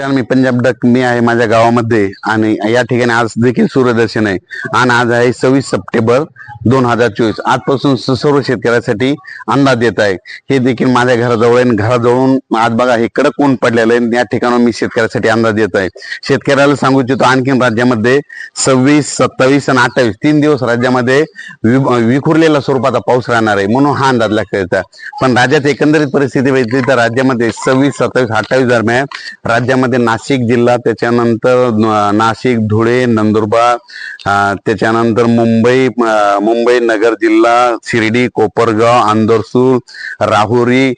कारण मी पंजाब डक मी आहे माझ्या गावामध्ये आणि या ठिकाणी आज देखील सूर्यदर्शन आहे. आणि आज आहे सव्वीस सप्टेंबर दोन हजार चोवीस. आजपासून सर्व शेतकऱ्यासाठी अंदाज येत आहे. हे देखील माझ्या घराजवळ आहे घराजवळून आज बघा हे कडक ऊन पडलेलं आहे या ठिकाणी मी शेतकऱ्यासाठी अंदाज येत आहे. शेतकऱ्याला सांगू इच्छितो आणखीन राज्यामध्ये सव्वीस सत्तावीस आणि अठ्ठावीस तीन दिवस राज्यामध्ये विखुरलेल्या स्वरूपाचा पाऊस राहणार आहे म्हणून हा अंदाज लक्षात पण राज्यात एकंदरीत परिस्थिती बघितली तर राज्यामध्ये सव्वीस सत्तावीस अठ्ठावीस दरम्यान राज्यामध्ये नाशिक जिल्हा त्याच्यानंतर नाशिक धुळे नंदुरबार त्याच्यानंतर मुंबई मुंबई नगर जिल्हा शिर्डी कोपरगाव आंदोरसूर राहुरी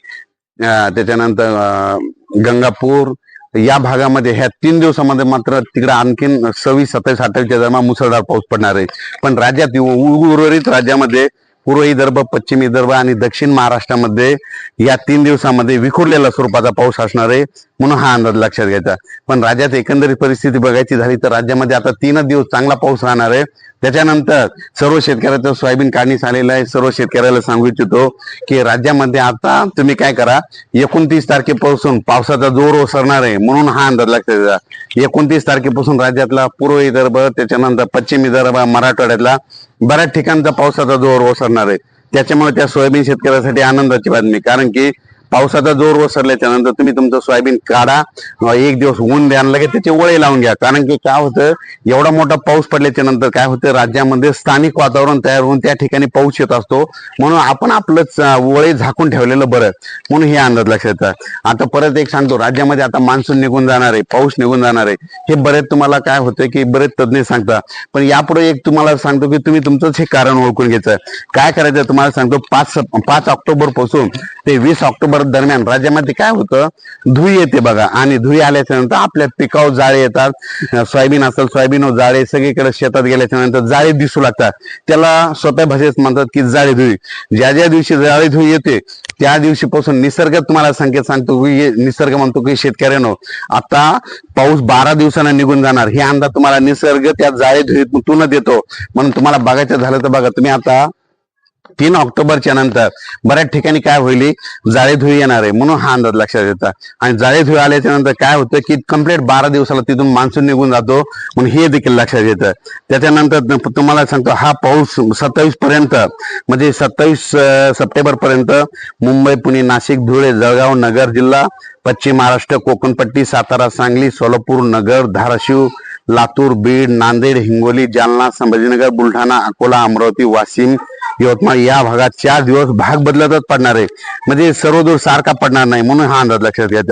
त्याच्यानंतर गंगापूर या भागामध्ये ह्या तीन दिवसामध्ये मात्र तिकडे आणखीन सव्वीस सत्तावीस अठ्ठावीसच्या दरम्यान मुसळधार पाऊस पडणार आहे. पण राज्यात उ- उर्वरित राज्यामध्ये पूर्व विदर्भ पश्चिम विदर्भ आणि दक्षिण महाराष्ट्रामध्ये या तीन दिवसामध्ये विखुरलेला स्वरूपाचा पाऊस असणार आहे. म्हणून हा अंदाज लक्षात घ्यायचा. पण राज्यात एकंदरीत परिस्थिती बघायची झाली तर राज्यामध्ये आता तीनच दिवस चांगला पाऊस राहणार आहे. त्याच्यानंतर सर्व शेतकऱ्याचं सोयाबीन काढणीस आलेलं आहे. सर्व शेतकऱ्याला सांगू इच्छितो की राज्यामध्ये आता तुम्ही काय करा एकोणतीस तारखेपासून पावसाचा जोर ओसरणार आहे म्हणून हा अंदाज लक्षात घ्या. एकोणतीस तारखेपासून राज्यातला पूर्व विदर्भ त्याच्यानंतर पश्चिम विदर्भ मराठवाड्यातला बऱ्याच ठिकाणचा पावसाचा जोर ओसरणार आहे. त्याच्यामुळे त्या सोयाबीन शेतकऱ्यासाठी आनंदाची बातमी. कारण की पावसाचा जोर ओसरल्याच्या त्यानंतर तुम्ही तुमचं सोयाबीन काढा. एक दिवस ऊन द्या लगेच त्याचे वळे लावून घ्या. कारण की काय होतं एवढा मोठा पाऊस पडल्याच्या नंतर काय होतं राज्यामध्ये स्थानिक वातावरण तयार होऊन त्या ठिकाणी पाऊस येत असतो. म्हणून आपण आपलं वळे झाकून ठेवलेलं बरं. म्हणून हे अंदाज लक्षात येतात आता परत एक सांगतो राज्यामध्ये आता मान्सून निघून जाणार आहे पाऊस निघून जाणार आहे. हे बरेच तुम्हाला काय होतं की बरेच तज्ञ सांगतात पण यापुढे एक तुम्हाला सांगतो की तुम्ही तुमचंच हे कारण ओळखून घ्यायचं. काय करायचं तुम्हाला सांगतो पाच पाच ऑक्टोबरपासून ते वीस ऑक्टोबर दरम्यान राज्यामध्ये काय होतं? धुई येते बघा. आणि धुई आल्याच्यानंतर आपल्या पिकावर जाळे येतात. सोयाबीन असेल सोयाबीन जाळे सगळीकडे शेतात गेल्याच्यानंतर जाळे दिसू लागतात. त्याला स्वतः भाषेत म्हणतात की जाळे धुई. ज्या ज्या दिवशी जाळे धुई येते त्या दिवशीपासून निसर्ग तुम्हाला संकेत सांगतो की निसर्ग म्हणतो की शेतकऱ्यानो आता पाऊस बारा दिवसांना निघून जाणार. हे अंदाज तुम्हाला निसर्ग त्या जाळे धुईतून देतो. म्हणून तुम्हाला बघायचं झालं तर बघा. तुम्ही आता तीन ऑक्टोबरच्या नंतर बऱ्याच ठिकाणी काय होईल? जाळे धुई येणार आहे म्हणून हा अंदाज लक्षात येतात आणि जाळे धुई आल्याच्यानंतर काय होतं की कंप्लीट बारा दिवसाला तिथून मान्सून निघून जातो म्हणून हे देखील लक्षात येतं. त्याच्यानंतर तुम्हाला सांगतो हा पाऊस सत्तावीस पर्यंत म्हणजे सत्तावीस सप्टेंबर पर्यंत मुंबई पुणे नाशिक धुळे जळगाव नगर जिल्हा पश्चिम महाराष्ट्र कोकणपट्टी सातारा सांगली सोलापूर नगर धाराशिव लातूर बीड नांदेड हिंगोली जालना संभाजीनगर बुलढाणा अकोला अमरावती वाशिम यवतमाळ या भागात चार दिवस भाग बदलतच पडणार आहे. म्हणजे सर्वदूर सारखा पडणार नाही म्हणून हा अंदाज लक्षात घ्यायचा